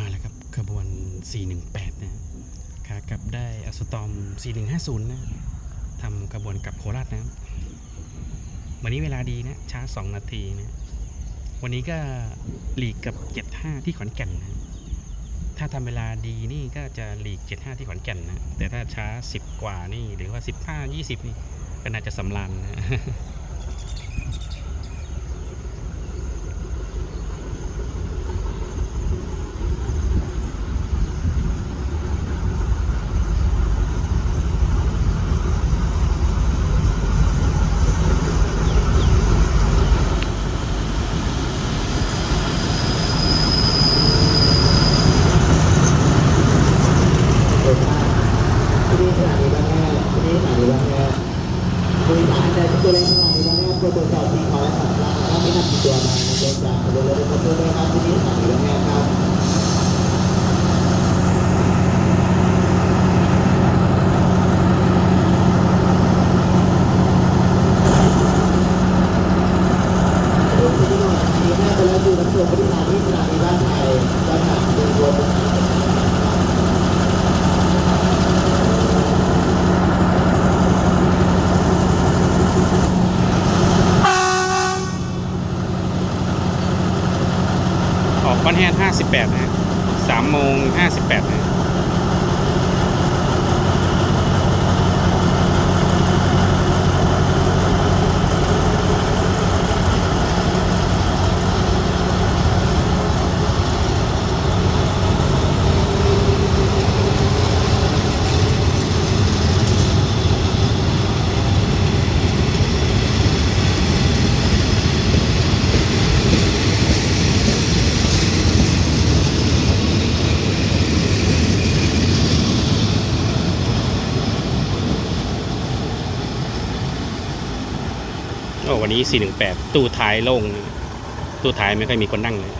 มาแล้วครับขบวน 418 นะขากลับได้อสตอม 4150 นะทำขบวนกลับโคราชนะวันนี้เวลาดีนะช้า 2 นาทีนะวันนี้ก็หลีกกับ 75 ที่ขอนแก่นนะถ้าทำเวลาดีนี่ก็จะหลีก 75 ที่ขอนแก่นนะแต่ถ้าช้า 10 กว่านี่หรือว่า 15 20 นี่ก็น่าจะสำรานนะ ที่นี่สถานีบ้านแม่ที่นี่สถานีบ้านแม่บริษัทใดที่ตัวเลขสนานีบ้านแม่ตัวตรวจสอบที่เขาและสัมภาระว่าไม่นำติดตัวมาในโดนจากตัวนรถไฟฟ้าด้วยครับที่นี่สถานีบ้านแม่ครับ รถที่นี่มีแม่ไปแล้วคือรับชมบริษัทที่สถานีบ้านไทยบ้านหางโดยรวม ออกบ้านแฮน58นะ3โมง58นะ โอ้ วันนี้ 418 ตู้ท้ายโล่งตู้ท้ายไม่ค่อยมีคนนั่งเลย